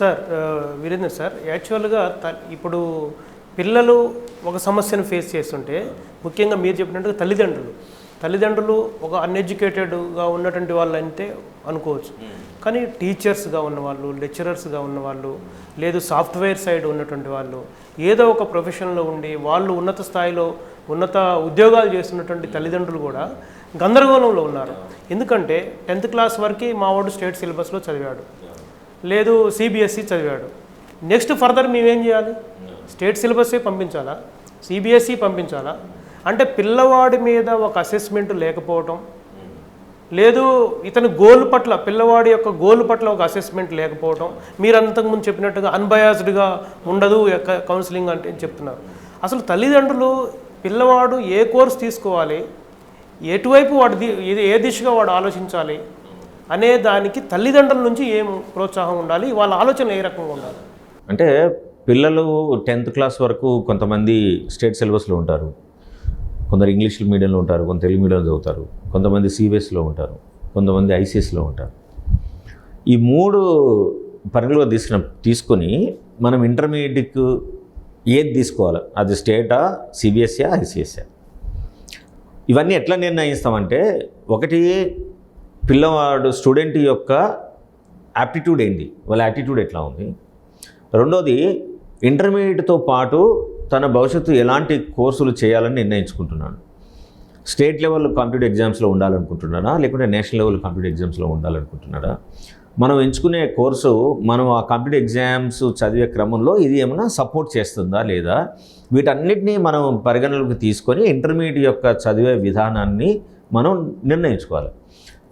Sir Virendra sir యాక్చువల్గా త- ఇప్పుడు పిల్లలు ఒక సమస్యను ఫేస్ చేస్తుంటే ముఖ్యంగా మీరు చెప్పినట్టుగా తల్లిదండ్రులు. తల్లిదండ్రులు ఒక అన్ఎడ్యుకేటెడ్గా ఉన్నటువంటి వాళ్ళు అంటే అనుకోవచ్చు కానీ టీచర్స్గా ఉన్నవాళ్ళు లెక్చరర్స్గా ఉన్నవాళ్ళు లేదు సాఫ్ట్వేర్ సైడ్ ఉన్నటువంటి వాళ్ళు ఏదో ఒక ప్రొఫెషన్లో ఉండి వాళ్ళు ఉన్నత స్థాయిలో ఉన్నత ఉద్యోగాలు చేస్తున్నటువంటి తల్లిదండ్రులు కూడా గందరగోళంలో ఉన్నారు. ఎందుకంటే టెన్త్ క్లాస్ వరకు మా వాడు స్టేట్ సిలబస్లో చదివాడు. లేదు సిబిఎస్ఈ చదివాడు. నెక్స్ట్ ఫర్దర్ మేమేం చేయాలి? స్టేట్ సిలబస్సే పంపించాలా? సిబిఎస్ఈ పంపించాలా? అంటే పిల్లవాడి మీద ఒక అసెస్మెంట్ లేకపోవటం. లేదు ఇతని గోల్ పట్ల పిల్లవాడి యొక్క గోల్ పట్ల ఒక అసెస్మెంట్ లేకపోవటం. మీరు అంతకుముందు చెప్పినట్టుగా అన్బయాస్డ్గా ఉండదు యొక్క- కౌన్సిలింగ్ అంటే చెప్తున్నారు. అసలు తల్లిదండ్రులు పిల్లవాడు ఏ కోర్స్ తీసుకోవాలి? ఎటువైపు వాడు ది- ఏ దిశగా వాడు ఆలోచించాలి? అనే దానికి తల్లిదండ్రుల నుంచి ఏం ప్రోత్సాహం ఉండాలి? వాళ్ళ ఆలోచన ఏ రకంగా ఉండాలి? అంటే పిల్లలు టెన్త్ క్లాస్ వరకు కొంతమంది స్టేట్ సిలబస్లో ఉంటారు. కొందరు ఇంగ్లీష్ మీడియంలో ఉంటారు కొంత తెలుగు మీడియంలో చదువుతారు కొంతమంది సిబిఎస్లో ఉంటారు కొంతమంది ఐసీఎస్లో ఉంటారు. ఈ మూడు పరిగణలో తీసుకున్న తీసుకొని మనం ఇంటర్మీడియట్ ఏది తీసుకోవాలి? అది స్టేటా సిబిఎస్ఈ ఐసిఎస్ఆ ఇవన్నీ ఎట్లా నిర్ణయిస్తామంటే ఒకటి పిల్లవాడు స్టూడెంట్ యొక్క యాప్టిట్యూడ్ ఏంటి వాళ్ళ యాటిట్యూడ్ ఎట్లా ఉంది? రెండోది ఇంటర్మీడియట్తో పాటు తన భవిష్యత్తు ఎలాంటి కోర్సులు చేయాలని నిర్ణయించుకుంటున్నాడు? స్టేట్ లెవెల్ కాంపిటేటివ్ ఎగ్జామ్స్లో ఉండాలనుకుంటున్నాడా? లేకుంటే నేషనల్ లెవెల్ కాంపిటేటివ్ ఎగ్జామ్స్లో ఉండాలనుకుంటున్నారా మనం ఎంచుకునే కోర్సు మనం ఆ కాంపిటేటివ్ ఎగ్జామ్స్ చదివే క్రమంలో ఇది ఏమైనా సపోర్ట్ చేస్తుందా లేదా? వీటన్నిటినీ మనం పరిగణలోకి తీసుకొని ఇంటర్మీడియట్ యొక్క చదివే విధానాన్ని మనం నిర్ణయించుకోవాలి.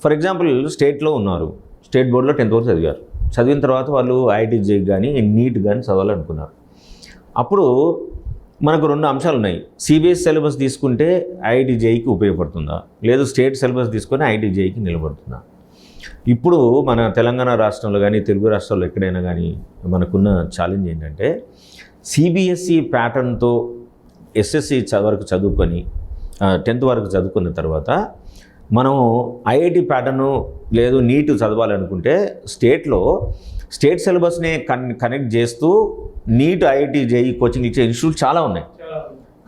ఫర్ ఎగ్జాంపుల్ స్టేట్లో ఉన్నారు. స్టేట్ బోర్డులో టెన్త్ వరకు చదివారు. చదివిన తర్వాత వాళ్ళు ఐఐటి జేక్ కానీ నీట్ కానీ చదవాలనుకున్నారు. అప్పుడు మనకు రెండు అంశాలు ఉన్నాయి సిబిఎస్ సిలబస్ తీసుకుంటే ఐఐటి జేఈకి ఉపయోగపడుతుందా? లేదు స్టేట్ సిలబస్ తీసుకొని ఐఐటి జేఈకి నిలబడుతుందా? ఇప్పుడు మన తెలంగాణ రాష్ట్రంలో కానీ తెలుగు రాష్ట్రాల్లో ఎక్కడైనా కానీ మనకున్న ఛాలెంజ్ ఏంటంటే సిబిఎస్ఈ ప్యాటర్న్తో ఎస్ఎస్సి వరకు చదువుకొని టెన్త్ వరకు చదువుకున్న తర్వాత మనం ఐఐటి ప్యాటర్ను లేదు నీట్ చదవాలనుకుంటే స్టేట్లో స్టేట్ సిలబస్ని కన్ కనెక్ట్ చేస్తూ నీట్ ఐఐటి జేఈ కోచింగ్ ఇచ్చే ఇన్స్టిట్యూట్ చాలా ఉన్నాయి.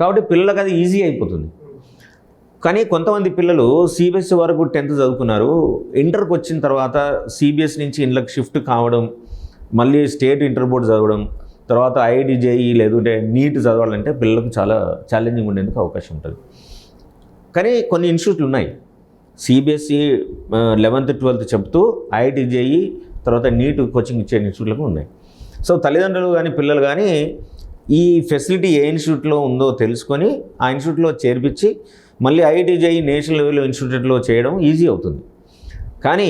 కాబట్టి పిల్లలకు అది ఈజీ అయిపోతుంది. కానీ కొంతమంది పిల్లలు సిబిఎస్సి వరకు టెన్త్ చదువుకున్నారు. ఇంటర్కి వచ్చిన తర్వాత సిబిఎస్ నుంచి ఇండ్లకు షిఫ్ట్ కావడం మళ్ళీ స్టేట్ ఇంటర్ బోర్డు చదవడం తర్వాత ఐఐటి జేఈ లేదంటే నీట్ చదవాలంటే పిల్లలకు చాలా ఛాలెంజింగ్ ఉండేందుకు అవకాశం ఉంటుంది. కానీ కొన్ని ఇన్స్టిట్యూట్లు ఉన్నాయి. సిబిఎస్ఈ లెవెన్త్ ట్వెల్త్ చెప్తూ ఐఐటి జేఈ తర్వాత నీట్ కోచింగ్ ఇచ్చే ఇన్స్టిట్యూట్లకు ఉన్నాయి. సో తల్లిదండ్రులు కానీ పిల్లలు కానీ ఈ ఫెసిలిటీ ఏ ఇన్స్టిట్యూట్లో ఉందో తెలుసుకొని ఆ ఇన్స్టిట్యూట్లో చేర్పించి మళ్ళీ ఐఐటి జేఈ నేషనల్ లెవెల్ ఇన్స్టిట్యూట్లో చేయడం ఈజీ అవుతుంది. కానీ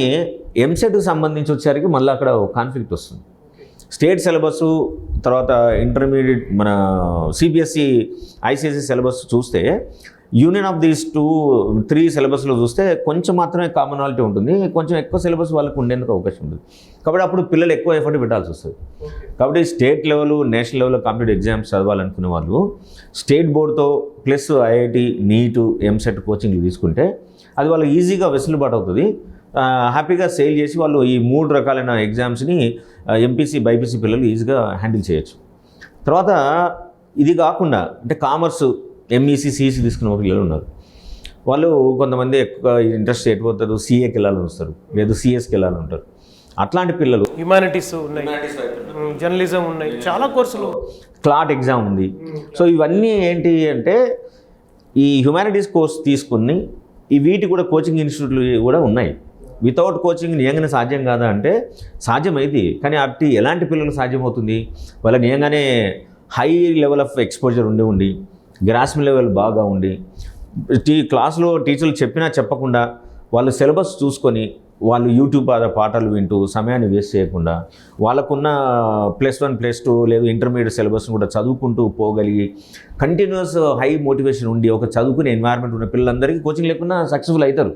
ఎంసెట్కి సంబంధించి వచ్చేసరికి మళ్ళీ అక్కడ కాన్ఫ్లిక్ట్ వస్తుంది. స్టేట్ సిలబస్ తర్వాత ఇంటర్మీడియట్ మన సిబిఎస్ఈ ఐసిఎస్సి e సిలబస్ చూస్తే union of these two three సిలబస్లో చూస్తే కొంచెం మాత్రమే కామనాలిటీ ఉంటుంది. కొంచెం ఎక్కువ సిలబస్ వాళ్ళకు ఉండేందుకు అవకాశం ఉంటుంది కాబట్టి అప్పుడు పిల్లలు ఎక్కువ ఎఫర్ట్ పెట్టాల్సి వస్తుంది. కాబట్టి state level national level competitive exams చదవాలనుకునే వాళ్ళు స్టేట్ బోర్డుతో plus IIT NEET EAMCET coaching తీసుకుంటే అది వాళ్ళకి ఈజీగా వెసులుబాటు అవుతుంది. హ్యాపీగా సేల్ చేసి వాళ్ళు ఈ మూడు రకాలైన ఎగ్జామ్స్ని ఎంపీసీ బైపీసీ పిల్లలు ఈజీగా హ్యాండిల్ చేయొచ్చు. తర్వాత ఇది కాకుండా అంటే కామర్స్ ఎంఈసీ సిఈసీ తీసుకున్న పిల్లలు ఉన్నారు. వాళ్ళు కొంతమంది ఎక్కువ ఇంట్రెస్ట్ ఎటుపోతారు సీఏకి వెళ్ళాలని వస్తారు. లేదు సిఎస్కి వెళ్ళాలని ఉంటారు. అట్లాంటి పిల్లలు హ్యుమానిటీస్ ఉన్నాయి. జర్నలిజం ఉన్నాయి. చాలా కోర్సులు. క్లాట్ ఎగ్జామ్ ఉంది. సో ఇవన్నీ ఏంటి అంటే ఈ హ్యుమానిటీస్ కోర్స్ తీసుకుని ఈ వీటి కూడా కోచింగ్ ఇన్స్టిట్యూట్లు కూడా ఉన్నాయి. వితౌట్ కోచింగ్ నిజంగానే సాధ్యం కాదా అంటే సాధ్యమైంది. కానీ అట్టి ఎలాంటి పిల్లలకు సాధ్యమవుతుంది? వాళ్ళకి నిజంగానే హై లెవెల్ ఆఫ్ ఎక్స్పోజర్ ఉండి ఉండి గ్రాస్మ్ లెవెల్ బాగా ఉండి టీ క్లాస్లో టీచర్లు చెప్పినా చెప్పకుండా వాళ్ళు సిలబస్ చూసుకొని వాళ్ళు యూట్యూబ్ పాఠాలు వింటూ సమయాన్ని వేస్ట్ చేయకుండా వాళ్ళకున్న ప్లస్ వన్ ప్లస్ టూ లేదు ఇంటర్మీడియట్ సిలబస్ని కూడా చదువుకుంటూ పోగలిగి కంటిన్యూస్ హై మోటివేషన్ ఉండి ఒక చదువుకునే ఎన్వైర్న్మెంట్ ఉన్న పిల్లలందరికీ కోచింగ్ లేకుండా సక్సెస్ఫుల్ అవుతారు.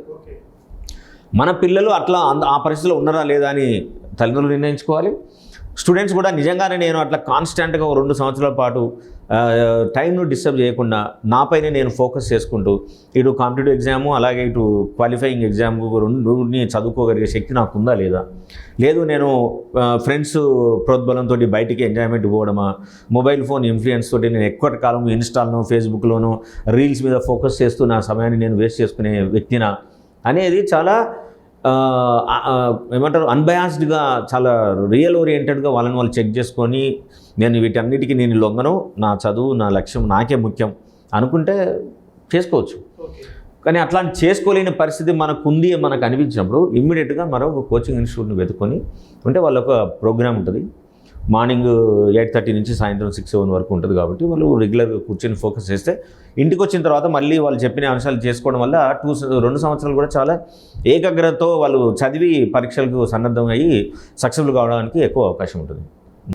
మన పిల్లలు అట్లా అంద- ఆ పరిస్థితిలో ఉన్నారా లేదా అని తల్లిదండ్రులు నిర్ణయించుకోవాలి. స్టూడెంట్స్ కూడా నిజంగానే నేను అట్లా కాన్స్టెంట్గా ఒక రెండు సంవత్సరాల పాటు టైంను డిస్టర్బ్ చేయకుండా నాపైనే నేను ఫోకస్ చేసుకుంటూ ఇటు కాంపిటేటివ్ ఎగ్జాము అలాగే ఇటు క్వాలిఫైయింగ్ ఎగ్జామ్ రెండుని చదువుకోగలిగే శక్తి నాకు ఉందా లేదా? లేదు నేను ఫ్రెండ్స్ ప్రోద్బలంతో బయటికి ఎంజాయ్మెంట్ పోవడమా మొబైల్ ఫోన్ ఇన్ఫ్లుయెన్స్ తోటి నేను ఎక్కువ కాలం ఇన్స్టాల్ను ఫేస్బుక్లోను రీల్స్ మీద ఫోకస్ చేస్తూ నా సమయాన్ని నేను వేస్ట్ చేసుకునే వ్యక్తినా అనేది చాలా ఏమంటారు అన్బయాస్డ్గా చాలా రియల్ ఓరియంటెడ్గా వాళ్ళని వాళ్ళు చెక్ చేసుకొని నేను వీటన్నిటికీ నేను లొంగను నా చదువు నా లక్ష్యం నాకే ముఖ్యం అనుకుంటే చేసుకోవచ్చు. కానీ అట్లాంటి చేసుకోలేని పరిస్థితి మనకు ఉంది మనకు అనిపించినప్పుడు ఇమ్మీడియట్గా మరో కోచింగ్ ఇన్స్టిట్యూట్ని వెతుకొని అంటే వాళ్ళ ఒక ప్రోగ్రామ్ ఉంటుంది. మార్నింగ్ ఎయిట్ థర్టీ నుంచి సాయంత్రం సిక్స్ సెవెన్ వరకు ఉంటుంది కాబట్టి వాళ్ళు రెగ్యులర్గా కూర్చొని ఫోకస్ చేస్తే ఇంటికి వచ్చిన తర్వాత మళ్ళీ వాళ్ళు చెప్పిన అంశాలు చేసుకోవడం వల్ల టూ రెండు సంవత్సరాలు కూడా చాలా ఏకాగ్రతతో వాళ్ళు చదివి పరీక్షలకు సన్నద్ధం అయ్యి సక్సెస్ఫుల్ కావడానికి ఎక్కువ అవకాశం ఉంటుంది.